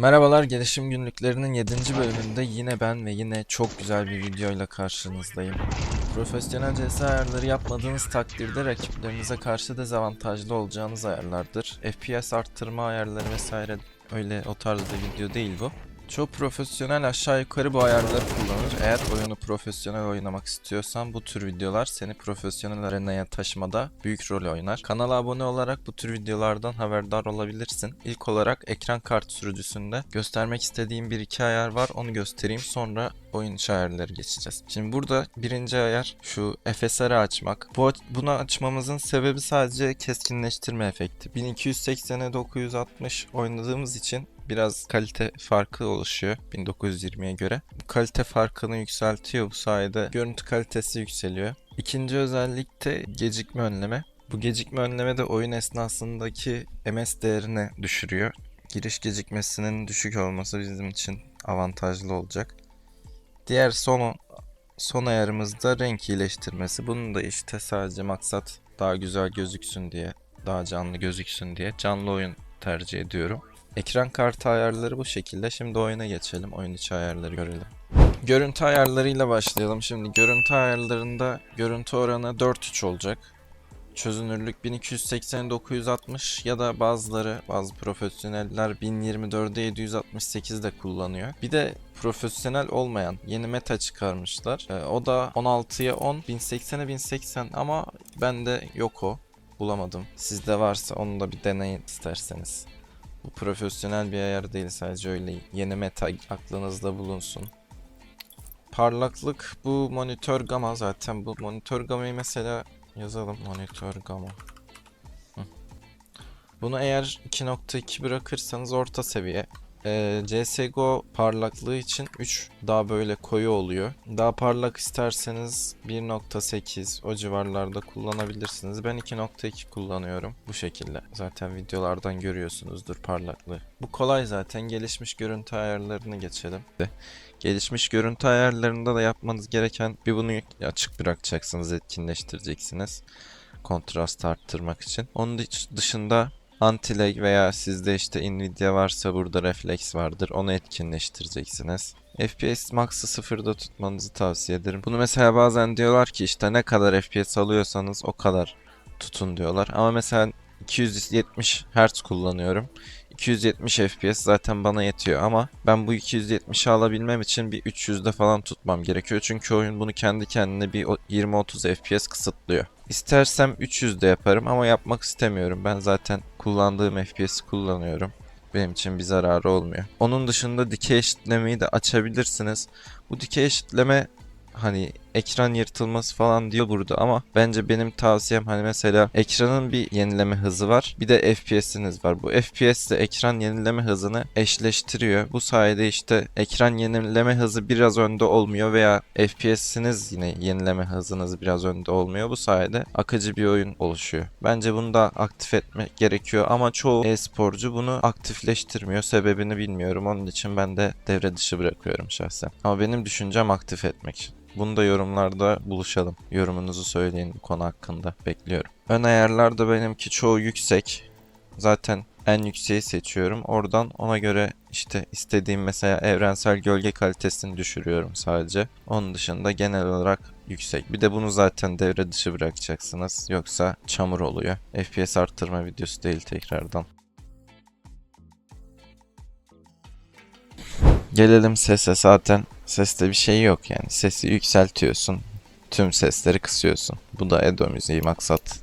Merhabalar, gelişim günlüklerinin 7. bölümünde yine ben ve yine çok güzel bir videoyla karşınızdayım. Profesyonel CS ayarları yapmadığınız takdirde rakiplerinize karşı dezavantajlı olacağınız ayarlardır. FPS arttırma ayarları vesaire öyle o tarzda video değil bu. Çoğu profesyonel aşağı yukarı bu ayarları kullanır. Eğer oyunu profesyonel oynamak istiyorsan bu tür videolar seni profesyonel arenaya taşımada büyük rol oynar. Kanala abone olarak bu tür videolardan haberdar olabilirsin. İlk olarak ekran kart sürücüsünde göstermek istediğim bir iki ayar var. Onu göstereyim sonra oyun ayarları geçeceğiz. Şimdi burada birinci ayar şu FSR'ı açmak. Bu, bunu açmamızın sebebi sadece keskinleştirme efekti. 1280'e 960 oynadığımız için biraz kalite farkı oluşuyor 1920'ye göre. Bu kalite farkını yükseltiyor bu sayede görüntü kalitesi yükseliyor. İkinci özellik de gecikme önleme. Bu gecikme önleme de oyun esnasındaki MS değerini düşürüyor. Giriş gecikmesinin düşük olması bizim için avantajlı olacak. Diğer son son ayarımız da renk iyileştirmesi. Bunun da işte sadece maksat daha güzel gözüksün diye, daha canlı gözüksün diye canlı oyun tercih ediyorum. Ekran kartı ayarları bu şekilde. Şimdi oyuna geçelim. Oyun içi ayarları görelim. Görüntü ayarlarıyla başlayalım. Şimdi görüntü ayarlarında görüntü oranı 4.3 olacak. Çözünürlük 1280-960 ya da bazıları bazı profesyoneller 1024'e 768 de kullanıyor. Bir de profesyonel olmayan yeni meta çıkarmışlar. Ee, o da 16'ya 10, 1080'e 1080 ama bende yok o. Bulamadım. Sizde varsa onu da bir deneyin isterseniz. Bu profesyonel bir ayar değil sadece öyle yeni meta aklınızda bulunsun. Parlaklık bu monitör gama zaten bu monitör gamayı mesela yazalım monitör gama. Bunu eğer 2.2 bırakırsanız orta seviye. Ee, CSGO parlaklığı için 3 daha böyle koyu oluyor. Daha parlak isterseniz 1.8 o civarlarda kullanabilirsiniz. Ben 2.2 kullanıyorum bu şekilde. Zaten videolardan görüyorsunuzdur parlaklığı. Bu kolay zaten. Gelişmiş görüntü ayarlarını geçelim. Gelişmiş görüntü ayarlarında da yapmanız gereken bir bunu açık bırakacaksınız, etkinleştireceksiniz. Kontrast arttırmak için. Onun dışında Anti-lag veya sizde işte Nvidia varsa burada refleks vardır. Onu etkinleştireceksiniz. FPS max'ı sıfırda tutmanızı tavsiye ederim. Bunu mesela bazen diyorlar ki işte ne kadar FPS alıyorsanız o kadar tutun diyorlar. Ama mesela 270 Hz kullanıyorum. 270 FPS zaten bana yetiyor ama ben bu 270'i alabilmem için bir 300'de falan tutmam gerekiyor. Çünkü oyun bunu kendi kendine bir 20-30 FPS kısıtlıyor. İstersem 300'de yaparım ama yapmak istemiyorum. Ben zaten kullandığım FPS'i kullanıyorum. Benim için bir zararı olmuyor. Onun dışında dikey eşitlemeyi de açabilirsiniz. Bu dikey eşitleme hani ekran yırtılması falan diyor burada ama bence benim tavsiyem hani mesela ekranın bir yenileme hızı var bir de FPS'iniz var. Bu FPS ile ekran yenileme hızını eşleştiriyor. Bu sayede işte ekran yenileme hızı biraz önde olmuyor veya FPS'iniz yine yenileme hızınız biraz önde olmuyor. Bu sayede akıcı bir oyun oluşuyor. Bence bunu da aktif etmek gerekiyor ama çoğu e-sporcu bunu aktifleştirmiyor. Sebebini bilmiyorum. Onun için ben de devre dışı bırakıyorum şahsen. Ama benim düşüncem aktif etmek için. Bunu da yorumlarda buluşalım. Yorumunuzu söyleyin bu konu hakkında. Bekliyorum. Ön ayarlarda benimki çoğu yüksek. Zaten en yükseği seçiyorum. Oradan ona göre işte istediğim mesela evrensel gölge kalitesini düşürüyorum sadece. Onun dışında genel olarak yüksek. Bir de bunu zaten devre dışı bırakacaksınız. Yoksa çamur oluyor. FPS arttırma videosu değil tekrardan. Gelelim sese zaten seste bir şey yok yani. Sesi yükseltiyorsun. Tüm sesleri kısıyorsun. Bu da Edo müziği maksat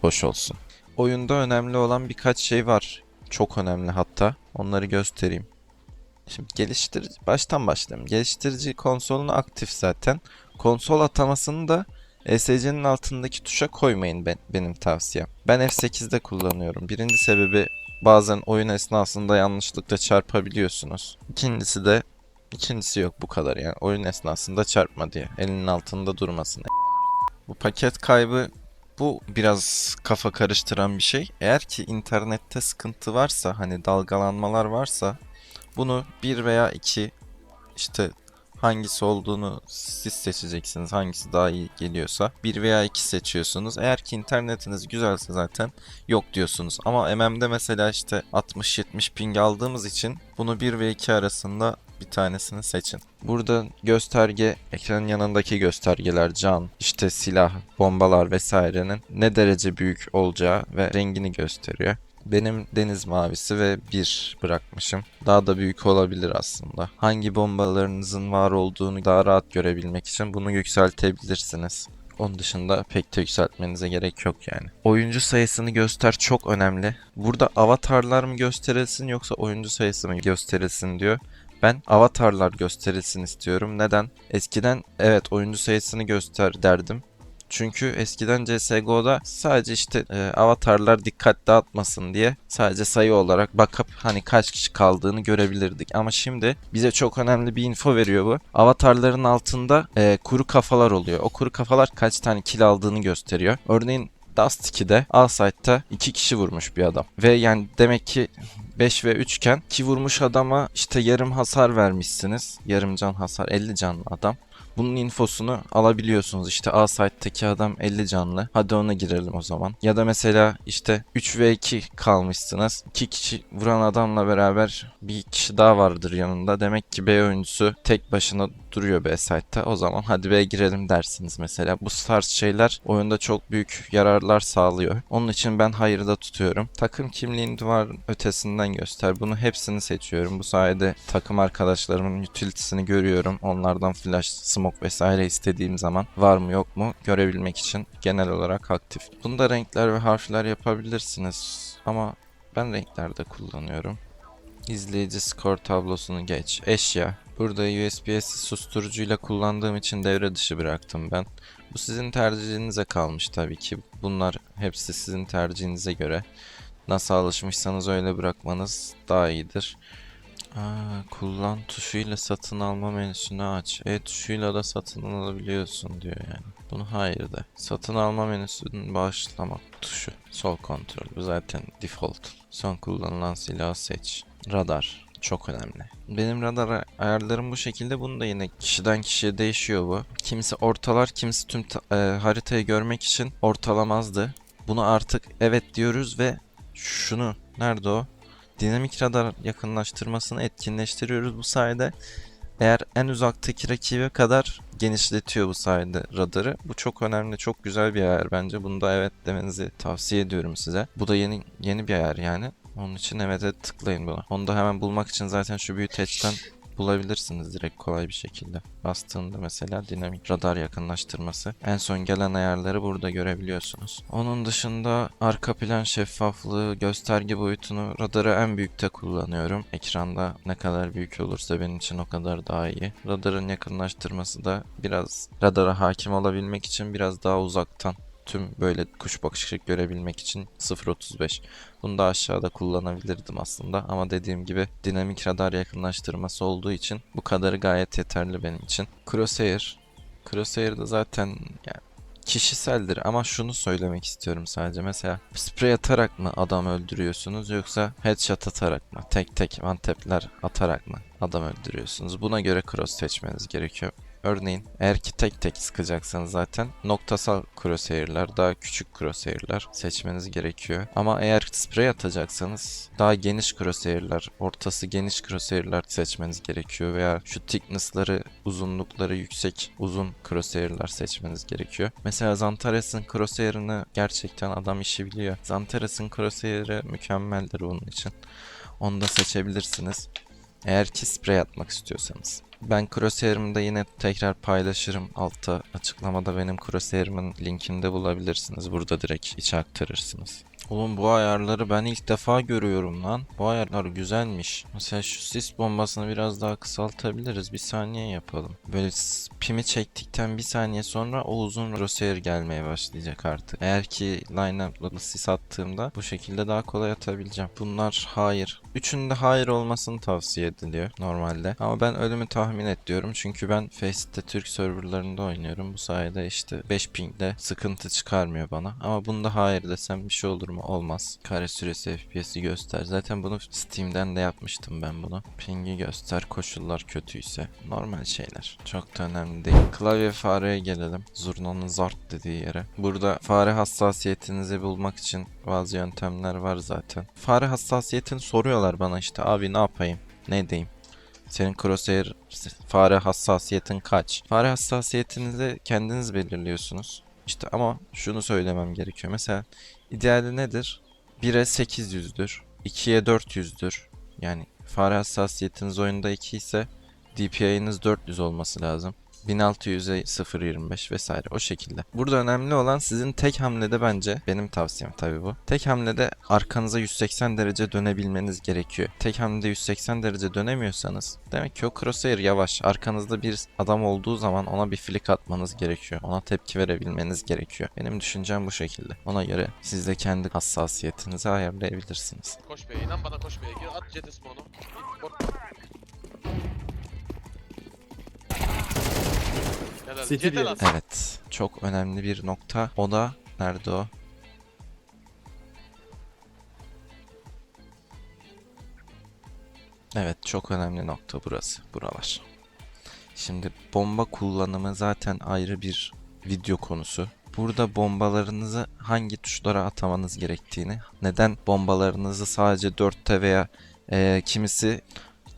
hoş olsun. Oyunda önemli olan birkaç şey var. Çok önemli hatta. Onları göstereyim. Şimdi geliştirici baştan başlayalım. Geliştirici konsolunu aktif zaten. Konsol atamasını da ESC'nin altındaki tuşa koymayın ben, benim tavsiyem. Ben F8'de kullanıyorum. Birinci sebebi bazen oyun esnasında yanlışlıkla çarpabiliyorsunuz. İkincisi de ikincisi yok bu kadar yani oyun esnasında çarpma diye elinin altında durmasın. Bu paket kaybı bu biraz kafa karıştıran bir şey. Eğer ki internette sıkıntı varsa hani dalgalanmalar varsa bunu bir veya iki işte Hangisi olduğunu siz seçeceksiniz. Hangisi daha iyi geliyorsa. 1 veya 2 seçiyorsunuz. Eğer ki internetiniz güzelse zaten yok diyorsunuz. Ama MM'de mesela işte 60-70 ping aldığımız için bunu 1 ve 2 arasında bir tanesini seçin. Burada gösterge, ekranın yanındaki göstergeler can, işte silah, bombalar vesairenin ne derece büyük olacağı ve rengini gösteriyor. Benim deniz mavisi ve 1 bırakmışım. Daha da büyük olabilir aslında. Hangi bombalarınızın var olduğunu daha rahat görebilmek için bunu yükseltebilirsiniz. Onun dışında pek de yükseltmenize gerek yok yani. Oyuncu sayısını göster çok önemli. Burada avatarlar mı gösterilsin yoksa oyuncu sayısı mı gösterilsin diyor. Ben avatarlar gösterilsin istiyorum. Neden? Eskiden evet oyuncu sayısını göster derdim. Çünkü eskiden CSGO'da sadece işte e, avatarlar dikkat dağıtmasın diye sadece sayı olarak bakıp hani kaç kişi kaldığını görebilirdik. Ama şimdi bize çok önemli bir info veriyor bu. Avatarların altında e, kuru kafalar oluyor. O kuru kafalar kaç tane kill aldığını gösteriyor. Örneğin Dust 2'de A-Site'da 2 kişi vurmuş bir adam. Ve yani demek ki 5 ve 3 iken ki vurmuş adama işte yarım hasar vermişsiniz. Yarım can hasar 50 canlı adam. Bunun infosunu alabiliyorsunuz. İşte A site'teki adam 50 canlı. Hadi ona girelim o zaman. Ya da mesela işte 3 ve 2 kalmışsınız. 2 kişi vuran adamla beraber bir kişi daha vardır yanında. Demek ki B oyuncusu tek başına duruyor B site'ta. O zaman hadi B'ye girelim dersiniz mesela. Bu tarz şeyler oyunda çok büyük yararlar sağlıyor. Onun için ben hayırda tutuyorum. Takım kimliğini duvar ötesinden göster. Bunu hepsini seçiyorum. Bu sayede takım arkadaşlarımın utility'sini görüyorum. Onlardan flash, smoke vesaire istediğim zaman var mı yok mu görebilmek için genel olarak aktif. Bunda renkler ve harfler yapabilirsiniz. Ama ben renklerde kullanıyorum. İzleyici skor tablosunu geç. Eşya. Burada USB-C susturucuyla kullandığım için devre dışı bıraktım ben. Bu sizin tercihinize kalmış tabii ki. Bunlar hepsi sizin tercihinize göre. Nasıl alışmışsanız öyle bırakmanız daha iyidir. Aa, kullan tuşuyla satın alma menüsünü aç. E tuşuyla da satın alabiliyorsun diyor yani. Bunu hayır de. Satın alma menüsünün başlama tuşu. Sol kontrol. Bu zaten default. Son kullanılan silahı seç. Radar. Çok önemli. Benim radar ayarlarım bu şekilde. Bunu da yine kişiden kişiye değişiyor bu. Kimisi ortalar, kimisi tüm e, haritayı görmek için ortalamazdı. Bunu artık evet diyoruz ve şunu nerede o? Dinamik radar yakınlaştırmasını etkinleştiriyoruz bu sayede. Eğer en uzaktaki rakibe kadar genişletiyor bu sayede radarı. Bu çok önemli, çok güzel bir ayar bence. Bunu da evet demenizi tavsiye ediyorum size. Bu da yeni yeni bir ayar yani. Onun için evet'e tıklayın buna. Onu da hemen bulmak için zaten şu büyüteçten bulabilirsiniz direkt kolay bir şekilde. Bastığında mesela dinamik radar yakınlaştırması. En son gelen ayarları burada görebiliyorsunuz. Onun dışında arka plan şeffaflığı, gösterge boyutunu radarı en büyükte kullanıyorum. Ekranda ne kadar büyük olursa benim için o kadar daha iyi. Radarın yakınlaştırması da biraz radara hakim olabilmek için biraz daha uzaktan tüm böyle kuş bakışı görebilmek için 0.35. Bunu da aşağıda kullanabilirdim aslında ama dediğim gibi dinamik radar yakınlaştırması olduğu için bu kadarı gayet yeterli benim için. Crosshair. Crosshair da zaten yani kişiseldir ama şunu söylemek istiyorum sadece. Mesela sprey atarak mı adam öldürüyorsunuz yoksa headshot atarak mı? Tek tek one tap'ler atarak mı adam öldürüyorsunuz? Buna göre cross seçmeniz gerekiyor. Örneğin eğer ki tek tek sıkacaksanız zaten noktasal crosshair'lar, daha küçük crosshair'lar seçmeniz gerekiyor. Ama eğer sprey atacaksanız daha geniş crosshair'lar, ortası geniş crosshair'lar seçmeniz gerekiyor. Veya şu thickness'ları, uzunlukları yüksek, uzun crosshair'lar seçmeniz gerekiyor. Mesela Zantares'in crosshair'ını gerçekten adam işi biliyor. Zantares'in crosshair'ı mükemmeldir bunun için. Onu da seçebilirsiniz. Eğer ki sprey atmak istiyorsanız. Ben Crosshair'ımı da yine tekrar paylaşırım. Altta açıklamada benim Crosshair'ımın linkini de bulabilirsiniz. Burada direkt içe aktarırsınız. Oğlum bu ayarları ben ilk defa görüyorum lan. Bu ayarlar güzelmiş. Mesela şu sis bombasını biraz daha kısaltabiliriz. Bir saniye yapalım. Böyle pimi çektikten bir saniye sonra o uzun crosshair gelmeye başlayacak artık. Eğer ki line-up'la sis attığımda bu şekilde daha kolay atabileceğim. Bunlar hayır. Üçünde hayır olmasını tavsiye ediliyor normalde. Ama ben ölümü tahmin et diyorum. Çünkü ben Facet'te Türk serverlarında oynuyorum. Bu sayede işte 5 pingle sıkıntı çıkarmıyor bana. Ama bunda hayır desem bir şey olur mu mı? Olmaz. Kare süresi FPS'i göster. Zaten bunu Steam'den de yapmıştım ben bunu. Ping'i göster. Koşullar kötüyse. Normal şeyler. Çok da önemli değil. Klavye fareye gelelim. Zurnanın zart dediği yere. Burada fare hassasiyetinizi bulmak için bazı yöntemler var zaten. Fare hassasiyetini soruyorlar bana işte abi ne yapayım? Ne diyeyim? Senin crosshair fare hassasiyetin kaç? Fare hassasiyetinizi kendiniz belirliyorsunuz. İşte ama şunu söylemem gerekiyor. Mesela ideali nedir? 1'e 800'dür. 2'ye 400'dür. Yani fare hassasiyetiniz oyunda 2 ise DPI'niz 400 olması lazım. 1600'e 0.25 vesaire o şekilde. Burada önemli olan sizin tek hamlede bence benim tavsiyem tabii bu. Tek hamlede arkanıza 180 derece dönebilmeniz gerekiyor. Tek hamlede 180 derece dönemiyorsanız demek ki o crosshair yavaş. Arkanızda bir adam olduğu zaman ona bir flick atmanız gerekiyor. Ona tepki verebilmeniz gerekiyor. Benim düşüncem bu şekilde. Ona göre siz de kendi hassasiyetinizi ayarlayabilirsiniz. Koş B'ye inan bana koş B'ye gir at jet ismi onu. Helal. City diyelim. Evet. Çok önemli bir nokta. O da nerede o? Evet, çok önemli nokta burası, buralar. Şimdi bomba kullanımı zaten ayrı bir video konusu. Burada bombalarınızı hangi tuşlara atamanız gerektiğini, neden bombalarınızı sadece 4'te veya eee, kimisi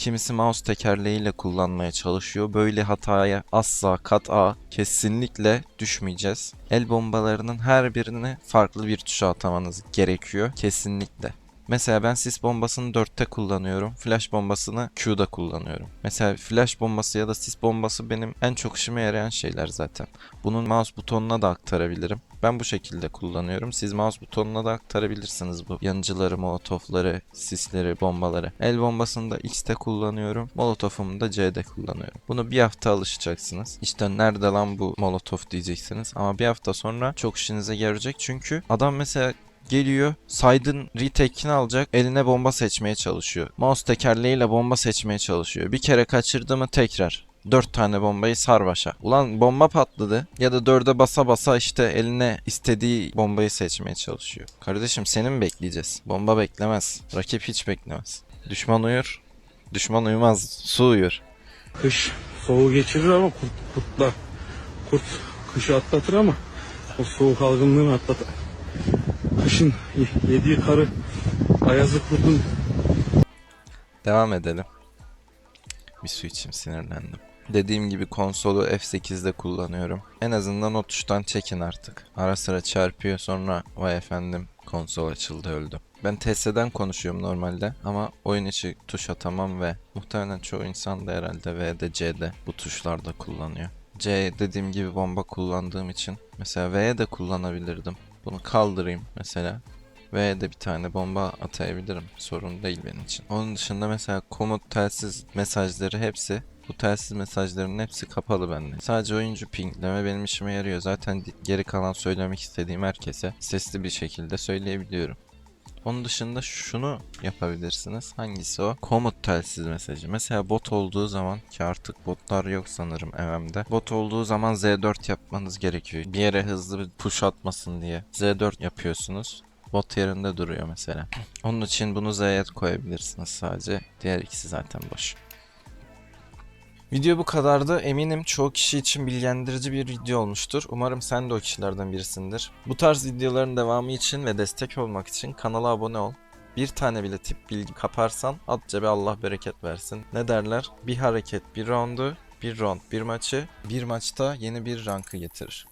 Kimisi mouse tekerleğiyle kullanmaya çalışıyor. Böyle hataya asla kat'a kesinlikle düşmeyeceğiz. El bombalarının her birini farklı bir tuşa atamanız gerekiyor. Kesinlikle. Mesela ben sis bombasını 4'te kullanıyorum. Flash bombasını Q'da kullanıyorum. Mesela flash bombası ya da sis bombası benim en çok işime yarayan şeyler zaten. Bunun mouse butonuna da aktarabilirim. Ben bu şekilde kullanıyorum. Siz mouse butonuna da aktarabilirsiniz bu yanıcıları, molotofları, sisleri, bombaları. El bombasını da X'te kullanıyorum. Molotofumu da C'de kullanıyorum. Bunu bir hafta alışacaksınız. İşte nerede lan bu molotof diyeceksiniz. Ama bir hafta sonra çok işinize yarayacak. Çünkü adam mesela geliyor side'ın retake'ini alacak eline bomba seçmeye çalışıyor. Mouse tekerleğiyle bomba seçmeye çalışıyor. Bir kere kaçırdı mı tekrar. 4 tane bombayı sar başa. Ulan bomba patladı ya da 4'e basa basa işte eline istediği bombayı seçmeye çalışıyor. Kardeşim seni mi bekleyeceğiz? Bomba beklemez. Rakip hiç beklemez. Düşman uyur. Düşman uyumaz. Su uyur. Kış soğuğu geçirir ama kurt, kurtlar. Kurt kışı atlatır ama o soğuk algınlığını atlatır. Kışın ye- yediği karı ayazı kurdun Devam edelim. Bir su içeyim sinirlendim. Dediğim gibi konsolu F8'de kullanıyorum. En azından o tuştan çekin artık. Ara sıra çarpıyor sonra vay efendim konsol açıldı öldü. Ben TS'den konuşuyorum normalde ama oyun içi tuş atamam ve muhtemelen çoğu insan da herhalde V'de C'de bu tuşlarda kullanıyor. C dediğim gibi bomba kullandığım için mesela V'ye de kullanabilirdim. Bunu kaldırayım mesela. Ve de bir tane bomba atayabilirim. Sorun değil benim için. Onun dışında mesela komut telsiz mesajları hepsi bu telsiz mesajlarının hepsi kapalı bende. Sadece oyuncu pingleme benim işime yarıyor. Zaten geri kalan söylemek istediğim herkese sesli bir şekilde söyleyebiliyorum. Onun dışında şunu yapabilirsiniz. Hangisi o? Komut telsiz mesajı. Mesela bot olduğu zaman ki artık botlar yok sanırım MM'de. Bot olduğu zaman Z4 yapmanız gerekiyor. Bir yere hızlı bir push atmasın diye. Z4 yapıyorsunuz. Bot yerinde duruyor mesela. Onun için bunu Z'ye koyabilirsiniz sadece. Diğer ikisi zaten boş. Video bu kadardı. Eminim çoğu kişi için bilgilendirici bir video olmuştur. Umarım sen de o kişilerden birisindir. Bu tarz videoların devamı için ve destek olmak için kanala abone ol. Bir tane bile tip bilgi kaparsan at cebe Allah bereket versin. Ne derler? Bir hareket bir roundu, bir round bir maçı, bir maçta yeni bir rankı getirir.